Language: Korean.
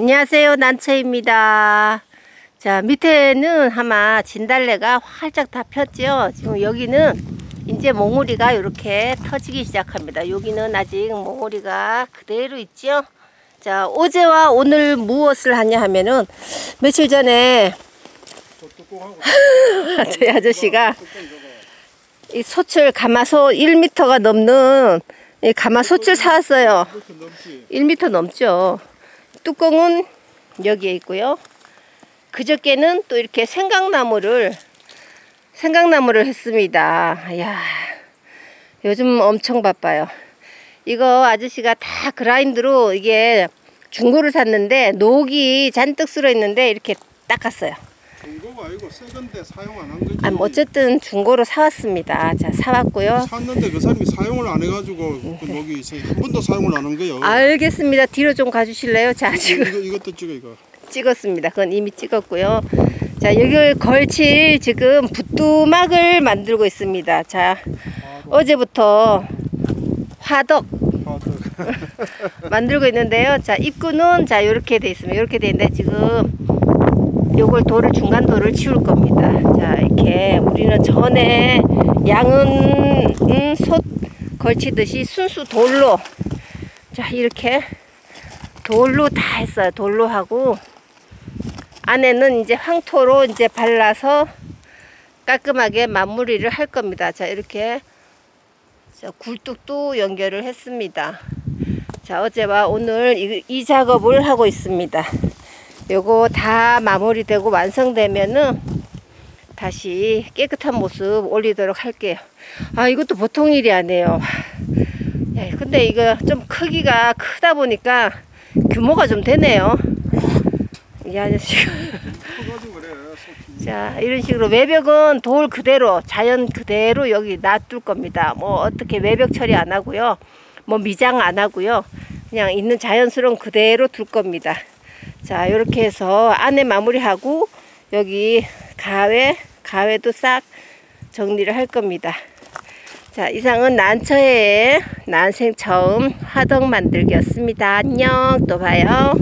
안녕하세요 난처입니다. 자 밑에는 아마 진달래가 활짝 다 폈죠 지금 여기는 이제 몽우리가 이렇게 터지기 시작합니다. 여기는 아직 몽우리가 그대로 있죠 자 어제와 오늘 무엇을 하냐 하면은 며칠 전에 저희 아저씨가 이 소철 가마소 1m가 넘는 이 가마솥을 사왔어요. 1m 넘죠 뚜껑은 여기에 있고요. 그저께는 또 이렇게 생강나무를 생강나무를 했습니다. 야 요즘 엄청 바빠요. 이거 아저씨가 다 그라인드로 이게 중고를 샀는데 녹이 잔뜩 쓸어 있는데 이렇게 닦았어요. 중고가 아니고 새 건데 사용 안 한 거지. 아, 어쨌든 중고로 사왔습니다. 자, 사왔고요. 샀는데 그 사람이 사용을 안 해가지고 그 녹이 있어요. 한 번도 사용을 안 한 거예요. 알겠습니다. 뒤로 좀 가주실래요? 자, 지금 이거, 이것도 찍어 이거. 찍었습니다. 그건 이미 찍었고요. 자, 여기 걸칠 지금 붓두막을 만들고 있습니다. 자, 어제부터 화덕 만들고 있는데요. 자, 입구는 자, 이렇게 돼 있습니다. 이렇게 돼 있는데 지금 요걸 돌을 중간 돌을 치울 겁니다. 자, 이렇게 우리는 전에 양은 음, 솥 걸치듯이 순수 돌로 자, 이렇게 돌로 다 했어요. 돌로 하고 안에는 이제 황토로 이제 발라서 깔끔하게 마무리를 할 겁니다. 자, 이렇게 자, 굴뚝도 연결을 했습니다. 자, 어제와 오늘 이, 이 작업을 하고 있습니다. 요거 다 마무리되고 완성되면은 다시 깨끗한 모습 올리도록 할게요. 아, 이것도 보통 일이 아니에요. 야, 근데 이거 좀 크기가 크다 보니까 규모가 좀 되네요. 이 아저씨가. 자, 이런 식으로 외벽은 돌 그대로, 자연 그대로 여기 놔둘 겁니다. 뭐 어떻게 외벽 처리 안 하고요. 뭐 미장 안 하고요. 그냥 있는 자연스러운 그대로 둘 겁니다. 자, 이렇게 해서 안에 마무리하고 여기 가외, 가외도 싹 정리를 할 겁니다. 자, 이상은 난처의 난생 처음 화덕 만들기였습니다. 안녕, 또 봐요.